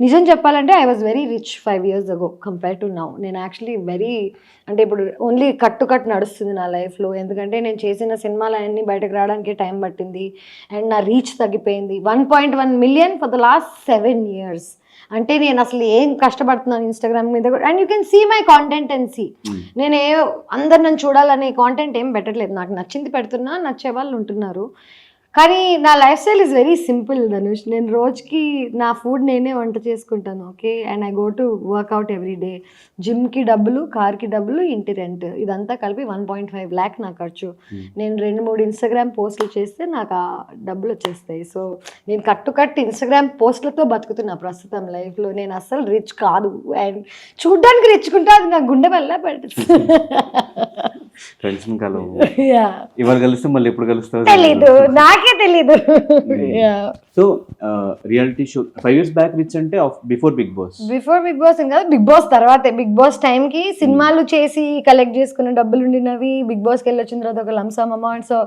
నిజం చెప్పాలంటే I was very rich five years ago compare to now నేను actually very అంటే ఇప్పుడు ఓన్లీ కట్టు కట్టు నడుస్తుంది నా లైఫ్లో ఎందుకంటే నేను చేసిన సినిమాలు అన్నీ బయటకు రావడానికి టైం పట్టింది. అండ్ నా రీచ్ తగ్గిపోయింది. One point one million for the last seven years అంటే నేను అసలు ఏం కష్టపడుతున్నాను ఇన్స్టాగ్రామ్ మీద కూడా. And you can see my content and see నేను ఏ అందరు నన్ను చూడాలనే కాంటెంట్ ఏం పెట్టట్లేదు. నాకు నచ్చింది పెడుతున్నా నచ్చే వాళ్ళు ఉంటున్నారు. కానీ నా life style is very simple Dhanush. నేను రోజుకి నా ఫుడ్ నేనే వంట చేసుకుంటాను okay? And I go to workout every day. జిమ్కి డబ్బులు కార్కి డబ్బులు ఇంటి రెంట్. ఇదంతా కలిపి వన్ పాయింట్ ఫైవ్ ల్యాక్ నా ఖర్చు. నేను రెండు మూడు ఇన్స్టాగ్రామ్ పోస్టులు చేస్తే నాకు ఆ డబ్బులు వచ్చేస్తాయి. సో నేను కట్టు కట్టు ఇన్స్టాగ్రామ్ పోస్టులతో బతుకుతున్నా ప్రస్తుతం లైఫ్లో. నేను అస్సలు రిచ్ కాదు. అండ్ చూడ్డానికి రిచ్కుంటే అది నా గుండె వల్ల పడుతుంది ఫ్రెండ్స్ ఇవాళ కలిస్తే మళ్ళీ ఎప్పుడు కలుస్తావు? తెలీదు. నాకే తెలీదు. Yeah so reality show five years back rich అంటే before Bigg Boss. Before Bigg Boss కాదు బిగ్ బాస్ తర్వాతే. బిగ్ బాస్ టైంకి సినిమాలు చేసి కలెక్ట్ చేసుకున్న డబ్బులు ఉండినవి బిగ్ బాస్కి వెళ్ళి వచ్చిన తర్వాత ఒక lump sum amount so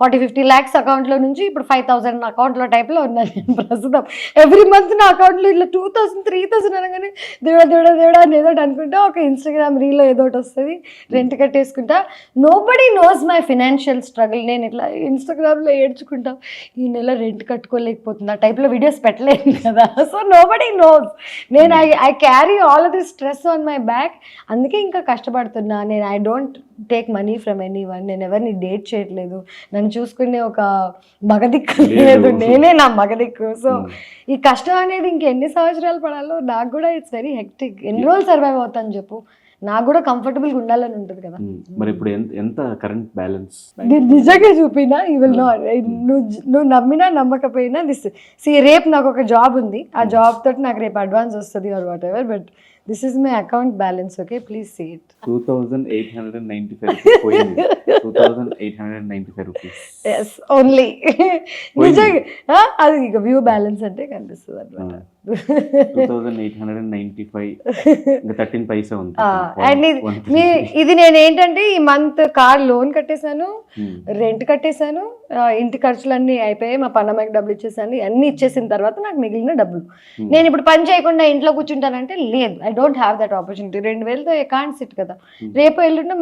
forty fifty lakhs అకౌంట్లో నుంచి ఇప్పుడు ఫైవ్ థౌసండ్ అకౌంట్లో టైప్లో ఉన్నాను నేను ప్రస్తుతం. ఎవ్రీ మంత్ నా అకౌంట్లో ఇట్లా టూ థౌసండ్ త్రీ థౌసండ్ అనగానే దేవుడా దేవుడా దేవుడా అని ఏదో అనుకుంటా ఒక ఇన్స్టాగ్రామ్ రీల్లో ఏదో ఒకటి వస్తుంది rent కట్టేసుకుంటా. Nobody knows my financial struggle నేను ఇట్లా ఇన్స్టాగ్రామ్లో ఏడ్చుకుంటా ఈ నెల రెంట్ కట్టుకోలేకపోతుంది ఆ టైప్లో వీడియోస్ పెట్టలేను కదా. సో నో బడీ నోస్ నేను I I carry all of this stress on my back అందుకే ఇంకా కష్టపడుతున్నా. నేను I don't take money from anyone నేను ఎవరిని డేట్ చేయట్లేదు. నన్ను చూసుకునే ఒక మగదిక్కు లేదు. నేనే నా మగదిక్కు. సో ఈ కష్టం అనేది ఇంకెన్ని సంవత్సరాలు పడాలో నాకు కూడా ఇట్స్ వెరీ హెక్టిక్ ఎన్ని రోజులు సర్వైవ్ అవుతాను చెప్పు? నాకు కూడా కంఫర్టబుల్గా ఉండాలని ఉంటుంది కదా. మరి ఇప్పుడు ఎంత కరెంట్ బ్యాలెన్స్ నేను నిజంగా చూపినా ఈ విల్ నాట్ నువ్వు నువ్వు నమ్మినా నమ్మకపోయినా దిస్ సి రేపు నాకు ఒక జాబ్ ఉంది. ఆ జాబ్ తోటి నాకు రేపు అడ్వాన్స్ వస్తుంది or whatever but this is my account balance okay please see it two thousand eight hundred ninety five rupees is only నిజంగా అది ఇక వ్యూ బ్యాలెన్స్ అంటే కనిపిస్తుంది అనమాట ఇది నేను ఏంటంటే ఈ మంత్ కార్ లోన్ కట్టేశాను రెంట్ కట్టేశాను ఆ, ఇంటి ఖర్చులన్నీ అయిపోయాయి మా పన్నమ్మకి డబ్బులు ఇచ్చేసాను అన్ని ఇచ్చేసిన తర్వాత నాకు మిగిలిన డబ్బులు. నేను ఇప్పుడు పని చేయకుండా ఇంట్లో కూర్చుంటానంటే లేదు I don't have that opportunity రెండు వేలతో కాంట్ సిట్ కదా. రేపు ఎల్లుండి